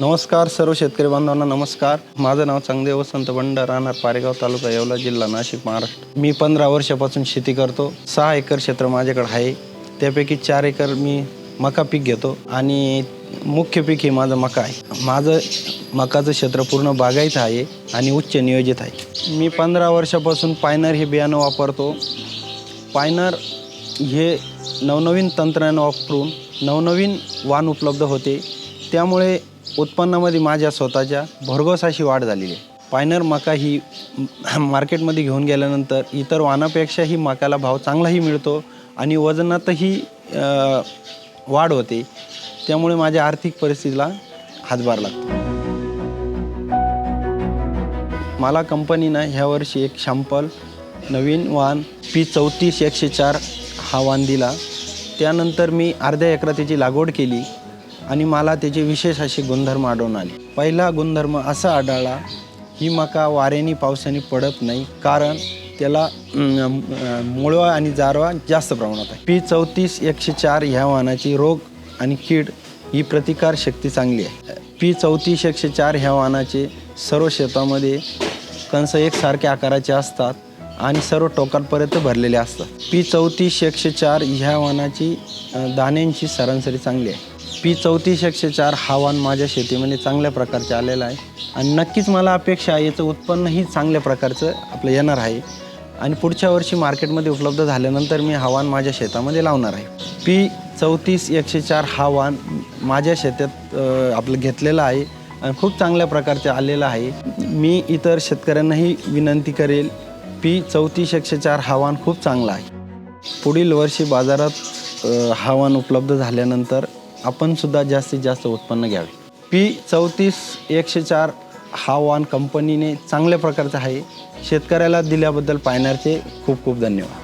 नमस्कार सर्व शेतकरी बांधवांना नमस्कार. माझं नाव चांगदेव वसंत बंड राहणार पारेगाव तालुका येवला जिल्हा नाशिक महाराष्ट्र. मी पंधरा वर्षापासून शेती करतो. सहा एकर क्षेत्र माझ्याकडे आहे. त्यापैकी चार एकर मी मका पीक घेतो आणि मुख्य पीक हे माझं मका आहे. माझं मकाचं क्षेत्र पूर्ण बागायत आहे आणि उच्च नियोजित आहे. मी पंधरा वर्षापासून पायनर हे बियाणं वापरतो. पायनर हे नवनवीन तंत्रज्ञान वापरून नवनवीन वाण उपलब्ध होते. त्यामुळे उत्पन्नामध्ये माझ्या स्वतःच्या भरघोस अशी वाढ झालेली आहे. पायनर मका ही मार्केटमध्ये घेऊन गेल्यानंतर इतर वाणापेक्षाही मकाला भाव चांगलाही मिळतो आणि वजनातही वाढ होते. त्यामुळे माझ्या आर्थिक परिस्थितीला हातभार लागतो. मला कंपनीनं ह्या वर्षी एक शॅम्पल नवीन वाण पी चौतीस एकशे चार हा वाण दिला. त्यानंतर मी अर्ध्या एकरा त्याची लागवड केली. आणि मला त्याचे विशेष असे गुणधर्म आढळून आले. पहिला गुणधर्म असा आढळला ही मका वाऱ्याने पावसाने पडत नाही कारण त्याला मुळवा आणि जारवा जास्त प्रमाणात आहे. पी चौतीस एकशे चार ह्या वाहनाची रोग आणि कीड ही प्रतिकार शक्ती चांगली आहे. पी चौतीस एकशे चार ह्या वाहनाचे सर्व शेतामध्ये कंस एकसारख्या आकाराचे असतात आणि सर्व टोकांपर्यंत भरलेले असतात. पी चौतीस एकशे चार ह्या वाहनाची दाण्यांची सरासरी चांगली आहे. पी चौतीस एकशे चार हवान माझ्या शेतीमध्ये चांगल्या प्रकारचे आलेलं आहे. आणि नक्कीच मला अपेक्षा आहे याचं उत्पन्नही चांगल्या प्रकारचं आपलं येणार आहे. आणि पुढच्या वर्षी मार्केटमध्ये उपलब्ध झाल्यानंतर मी हवान माझ्या शेतामध्ये लावणार आहे. पी चौतीस एकशे चार हा वाण माझ्या शेतात आपलं घेतलेलं आहे आणि खूप चांगल्या प्रकारचे आलेलं आहे. मी इतर शेतकऱ्यांनाही विनंती करेल पी चौतीस एकशे चार हा वाण खूप चांगला आहे. पुढील वर्षी बाजारात हवान उपलब्ध झाल्यानंतर आपण सुद्धा जास्तीत जास्त उत्पन्न घ्यावे. पी चौतीस एकशे चार हा वाण कंपनीने चांगल्या प्रकारचा आहे. शेतकऱ्याला दिल्याबद्दल पाहण्याचे खूप खूप धन्यवाद.